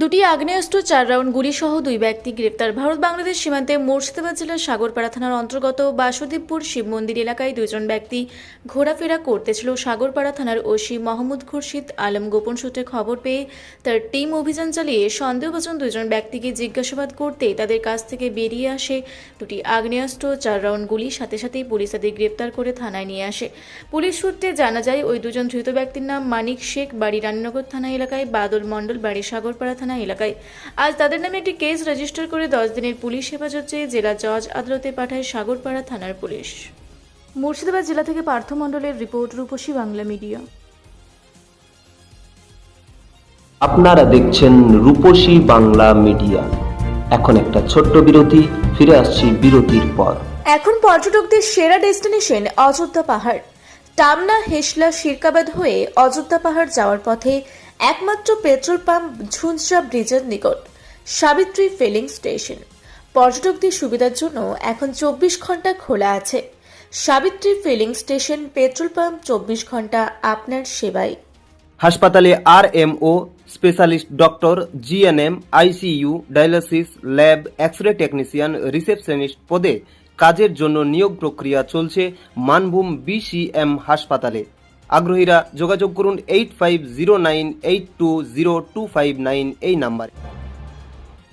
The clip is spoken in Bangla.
দুটি আগ্নেয়াস্ত্র, চার রাউন্ড গুলিসহ দুই ব্যক্তি গ্রেপ্তার। ভারত বাংলাদেশ সীমান্তে মুর্শিদাবাদ জেলার সাগরপাড়া থানার অন্তর্গত বাসুদেবপুর শিব মন্দির এলাকায় দুজন ব্যক্তি ঘোরাফেরা করতেছিল সাগরপাড়া থানার ওসি মোহাম্মদ খুরশিদ আলম। গোপন সূত্রে খবর পেয়ে তার টিম অভিযান চালিয়ে সন্দেহভাজন দুজন ব্যক্তিকে জিজ্ঞাসাবাদ করতে তাদের কাছ থেকে বেরিয়ে আসে দুটি আগ্নেয়াস্ত্র, চার রাউন্ড গুলি, সাথে সাথেই পুলিশ তাদের গ্রেপ্তার করে থানায় নিয়ে আসে। পুলিশ সূত্রে জানা যায়, ওই দুজন ধৃত ব্যক্তির নাম মানিক শেখ, বাড়ি রানীনগর থানা এলাকায়, বাদল মণ্ডল, বাড়ি সাগরপাড়া থানা এলাকায়। আজ তাদের নামে একটি কেস রেজিস্টার করে দশ দিনের পুলিশ হেফাজত চেয়ে জেলা জজ আদালতে পাঠায় সাগরপাড়া থানার পুলিশ। মুর্শিদাবাদ জেলা থেকে পার্থ মণ্ডলের রিপোর্ট রূপসী বাংলা মিডিয়া। আপনারা দেখছেন রূপসী বাংলা মিডিয়া। এখন একটা ছোট্ট বিরতি ফিরে আসছি বিরতির পর। এখন পর্যটকদের সেরা ডেস্টিনেশন অযোধ্যা পাহাড়। টামনা হেসলা শিরকাবাদ হয়ে অযোধ্যা পাহাড় যাওয়ার পথে একমাত্র পেট্রোল পাম্প ঝুনসা ব্রিজের নিকট, সাবিত্রী ফিলিং স্টেশন। পর্যটকদের সুবিধার জন্য এখন চব্বিশ ঘণ্টা খোলা আছে। Savitri filling station petrol pump চব্বিশ ঘণ্টা আপনার সেবায়। হাসপাতালে R M O specialist doctor, GNM, ICU, dialysis, lab X ray technician, receptionist পদে কাজের জন্য নিয়োগ প্রক্রিয়া চলছে মানভূম বিসিএম হাসপাতালে। আগ্রহীরা যোগাযোগ করুন eight five zero nine eight two zero two five nine এই নাম্বারে।